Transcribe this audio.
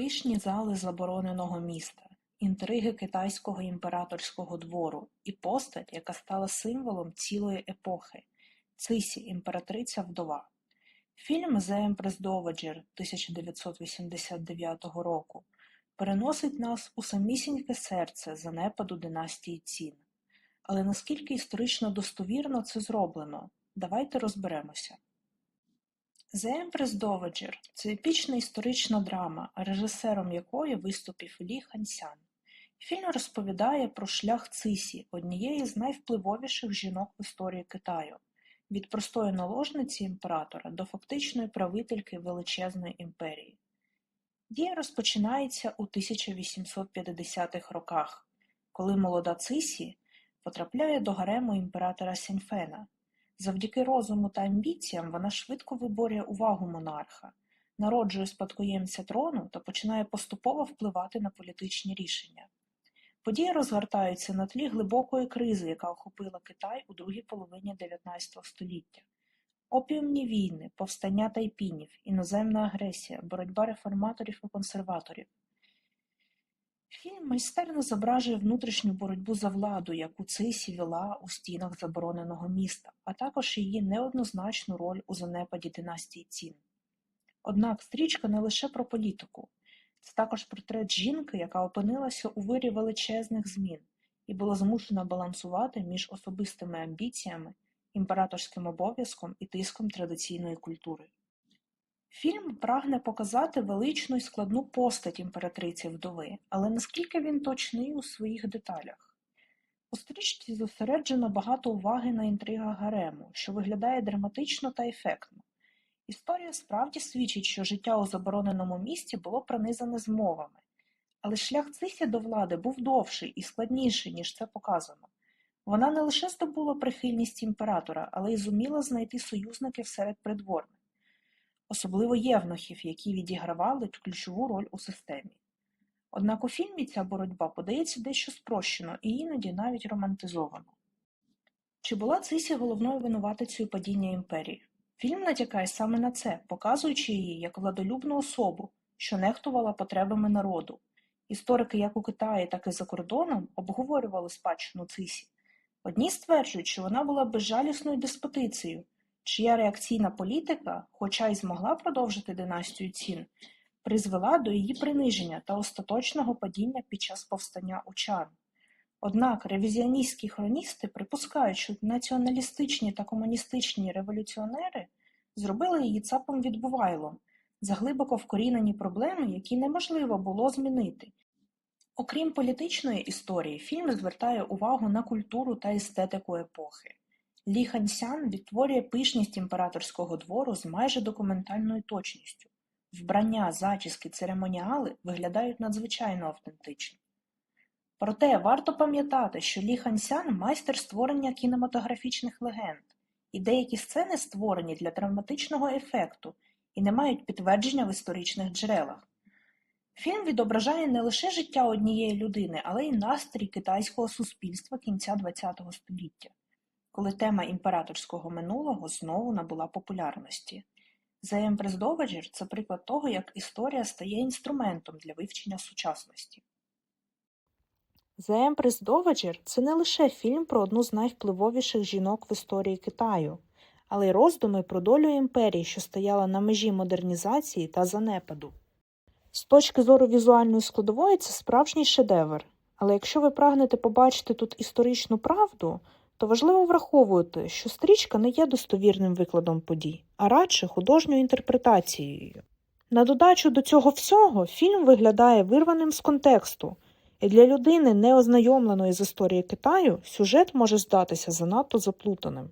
Пишні зали забороненого міста, інтриги китайського імператорського двору і постать, яка стала символом цілої епохи – Цисі, імператриця-вдова. Фільм «The Empress Dowager» 1989 року переносить нас у самісіньке серце занепаду династії Цін. Але наскільки історично достовірно це зроблено? Давайте розберемося. «The Empress Dowager» – це епічна історична драма, режисером якої виступив Лі Хансян. Фільм розповідає про шлях Цисі, однієї з найвпливовіших жінок в історії Китаю, від простої наложниці імператора до фактичної правительки величезної імперії. Дія розпочинається у 1850-х роках, коли молода Цисі потрапляє до гарему імператора Сяньфена. Завдяки розуму та амбіціям вона швидко виборює увагу монарха, народжує спадкоємця трону та починає поступово впливати на політичні рішення. Події розгортаються на тлі глибокої кризи, яка охопила Китай у другій половині 19 століття. Опіумні війни, повстання тайпінів, іноземна агресія, боротьба реформаторів і консерваторів. Фільм майстерно зображує внутрішню боротьбу за владу, яку Цисі вела у стінах забороненого міста, а також її неоднозначну роль у занепаді династії Цін. Однак стрічка не лише про політику. Це також портрет жінки, яка опинилася у вирі величезних змін і була змушена балансувати між особистими амбіціями, імператорським обов'язком і тиском традиційної культури. Фільм прагне показати величну і складну постать імператриці вдови, але наскільки він точний у своїх деталях. У стрічці зосереджено багато уваги на інтригах гарему, що виглядає драматично та ефектно. Історія справді свідчить, що життя у забороненому місті було пронизане змовами, але шлях Цисі до влади був довший і складніший, ніж це показано. Вона не лише здобула прихильність імператора, але й зуміла знайти союзників серед придворних, особливо євнухів, які відігравали ключову роль у системі. Однак у фільмі ця боротьба подається дещо спрощено і іноді навіть романтизовано. Чи була Цисі головною винуватицею падіння імперії? Фільм натякає саме на це, показуючи її як владолюбну особу, що нехтувала потребами народу. Історики як у Китаї, так і за кордоном обговорювали спадщину Цисі. Одні стверджують, що вона була безжалісною деспотицею, чия реакційна політика, хоча й змогла продовжити династію цін, призвела до її приниження та остаточного падіння під час повстання учан. Однак ревізіоністські хроністи припускають, що націоналістичні та комуністичні революціонери зробили її цапом відбувайлом за глибоко вкорінені проблеми, які неможливо було змінити. Окрім політичної історії, фільм звертає увагу на культуру та естетику епохи. Лі Хансян відтворює пишність імператорського двору з майже документальною точністю. Вбрання, зачіски, церемоніали виглядають надзвичайно автентично. Проте варто пам'ятати, що Лі Хансян – майстер створення кінематографічних легенд, і деякі сцени створені для драматичного ефекту і не мають підтвердження в історичних джерелах. Фільм відображає не лише життя однієї людини, але й настрій китайського суспільства кінця ХХ століття, коли тема імператорського минулого знову набула популярності. The Empress Dowager – це приклад того, як історія стає інструментом для вивчення сучасності. The Empress Dowager – це не лише фільм про одну з найвпливовіших жінок в історії Китаю, але й роздуми про долю імперії, що стояла на межі модернізації та занепаду. З точки зору візуальної складової це справжній шедевр, але якщо ви прагнете побачити тут історичну правду, то важливо враховувати, що стрічка не є достовірним викладом подій, а радше художньою інтерпретацією. На додачу до цього всього фільм виглядає вирваним з контексту, і для людини, не ознайомленої з історією Китаю, сюжет може здатися занадто заплутаним.